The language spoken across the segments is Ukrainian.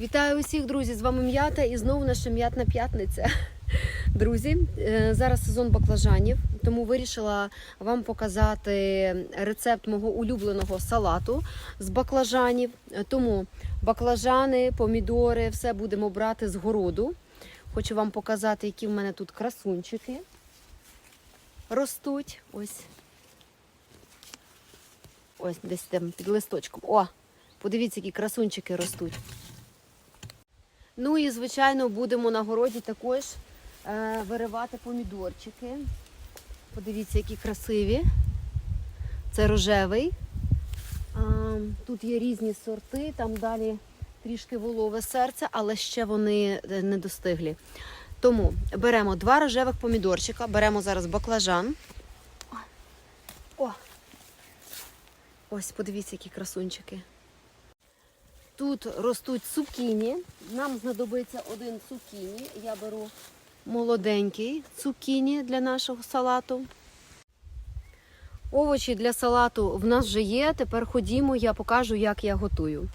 Вітаю усіх, друзі! З вами м'ята і знову наша м'ятна п'ятниця. Друзі, е, зараз сезон баклажанів, тому вирішила вам показати рецепт мого улюбленого салату з баклажанів. Тому баклажани, помідори, все будемо брати з городу. Хочу вам показати, які в мене тут красунчики ростуть. Ось. Ось десь там під листочком. О, подивіться, які красунчики ростуть. Ну і, звичайно, будемо на городі також е, виривати помідорчики. Подивіться, які красиві. Це рожевий. Тут є різні сорти, там далі трішки волове серце, але ще вони е, не достиглі. Тому беремо два рожевих помідорчика, беремо зараз баклажан. О! Ось, подивіться, які красунчики. Тут ростуть цукіні. Нам знадобиться один цукіні. Я беру молоденький цукіні для нашого салату. Овочі для салату в нас вже є. Тепер ходімо, я покажу, як я готую.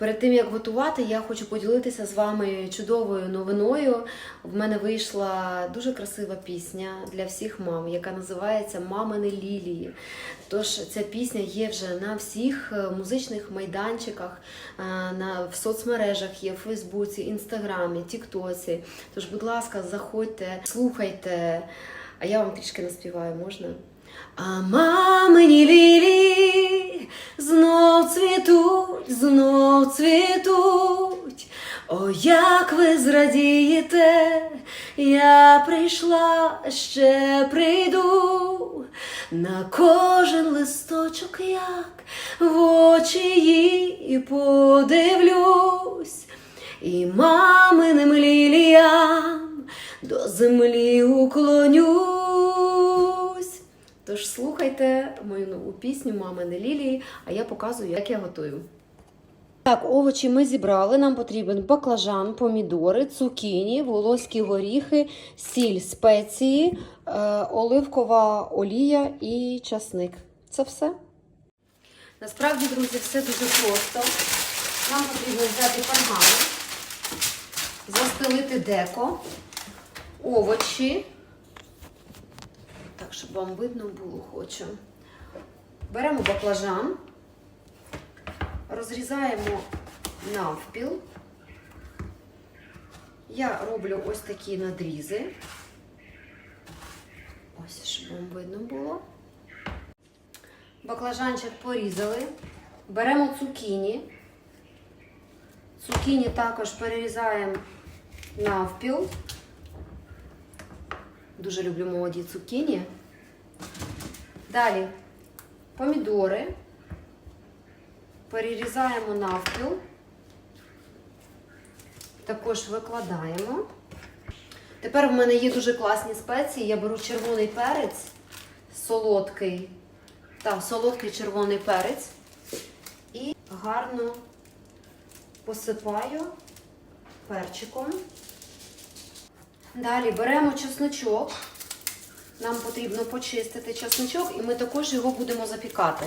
Перед тим як готувати, я хочу поділитися з вами чудовою новиною. В мене вийшла дуже красива пісня для всіх мам, яка називається Мамини лілії. Тож ця пісня є вже на всіх е, музичних майданчиках, е, на, в соцмережах, є в Фейсбуці, Інстаграмі, Тіктоці. Тож, будь ласка, заходьте, слухайте. А я вам трішки наспіваю, можна? А мамині лілії знов цвітуть, знов цвітуть. О, як ви зрадієте, я прийшла, ще прийду. На кожен листочок, як в очі їй подивлюсь, і маминим ліліям до землі уклонюсь. Тож слухайте мою нову пісню Мамини лілії, а я показую, як я готую. Так, овочі ми зібрали. Нам потрібен баклажан, помідори, цукіні, волоські горіхи, сіль, спеції, е, оливкова олія і часник. Це все. Насправді, друзі, все дуже просто. Нам потрібно взяти пергамент, застелити деко, овочі. Так, щоб вам видно було, хочу. Беремо баклажан, розрізаємо навпіл. Я роблю ось такі надрізи. Ось, щоб вам видно було. Баклажанчик порізали. Беремо цукіні. Цукіні також перерізаємо навпіл. Дуже люблю молоді цукіні. Далі помідори. Перерізаємо навпіл. Також викладаємо. Тепер в мене є дуже класні спеції. Я беру червоний перець, солодкий, та солодкий червоний перець. І гарно посипаю перчиком. Далі беремо чесночок. Нам потрібно почистити чесночок, і ми також його будемо запікати.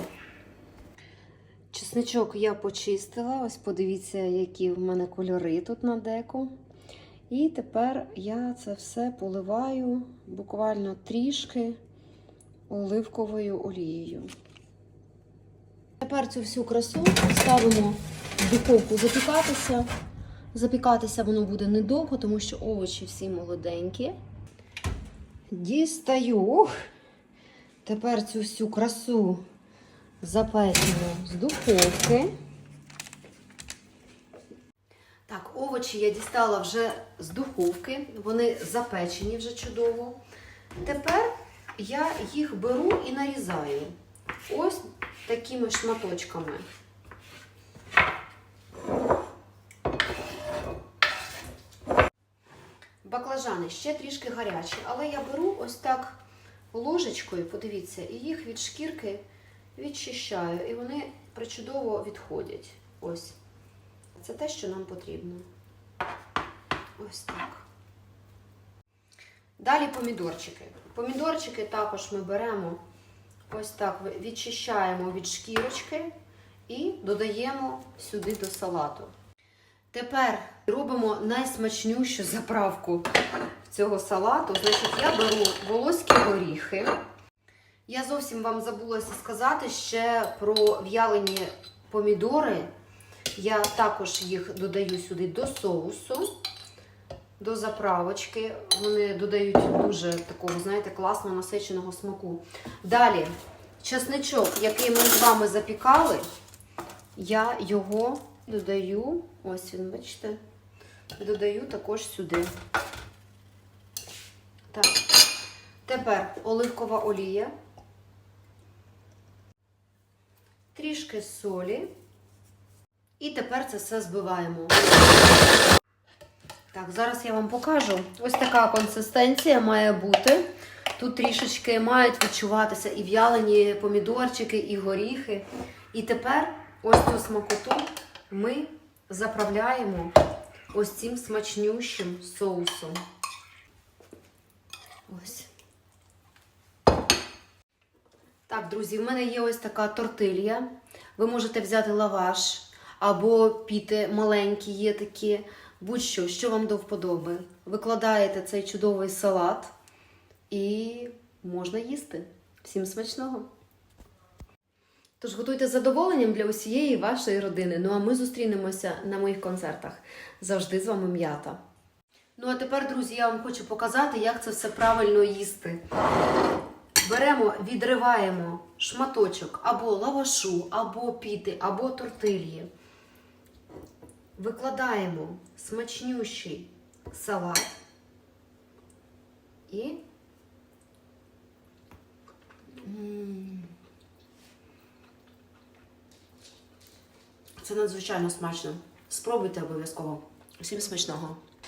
Чесничок я почистила. Ось подивіться, які в мене кольори тут на деку. І тепер я це все поливаю буквально трішки оливковою олією. Тепер цю всю красу ставимо в духовку запікатися. Запікатися воно буде недовго, тому що овочі всі молоденькі. Дістаю. Тепер цю всю красу запечемо з духовки. Так, овочі я дістала вже з духовки. Вони запечені вже чудово. Тепер я їх беру і нарізаю. Ось такими шматочками. Баклажани ще трішки гарячі, але я беру ось так ложечкою, подивіться, і їх від шкірки відчищаю, і вони причудово відходять. Ось. Це те, що нам потрібно. Ось так. Далі помідорчики. Помідорчики також ми беремо ось так, відчищаємо від шкірочки і додаємо сюди до салату. Тепер робимо найсмачнющу заправку цього салату. Значить, я беру волоські горіхи. Я зовсім вам забулася сказати ще про в'ялені помідори. Я також їх додаю сюди до соусу, до заправочки. Вони додають дуже такого, знаєте, класного насиченого смаку. Далі, чесничок, який ми з вами запікали, я його додаю, ось він, бачите, додаю також сюди. Так. Тепер оливкова олія, трішки солі. І тепер це все збиваємо. Так, зараз я вам покажу. Ось така консистенція має бути. Тут трішечки мають відчуватися і в'ялені помідорчики, і горіхи. І тепер ось цю смакоту ми заправляємо ось цим смачнющим соусом. Ось. Так, друзі, в мене є ось така тортилья. Ви можете взяти лаваш або піти маленькі, є такі. Будь-що, що вам до вподоби. Викладаєте цей чудовий салат і можна їсти. Всім смачного! Тож готуйте задоволенням для усієї вашої родини. Ну а ми зустрінемося на моїх концертах. Завжди з вами м'ята. Ну а тепер, друзі, я вам хочу показати, як це все правильно їсти. Беремо, відриваємо шматочок або лавашу, або піти, або тортильї. Викладаємо смачнющий салат і. Це надзвичайно смачно. Спробуйте обов'язково. Всім смачного!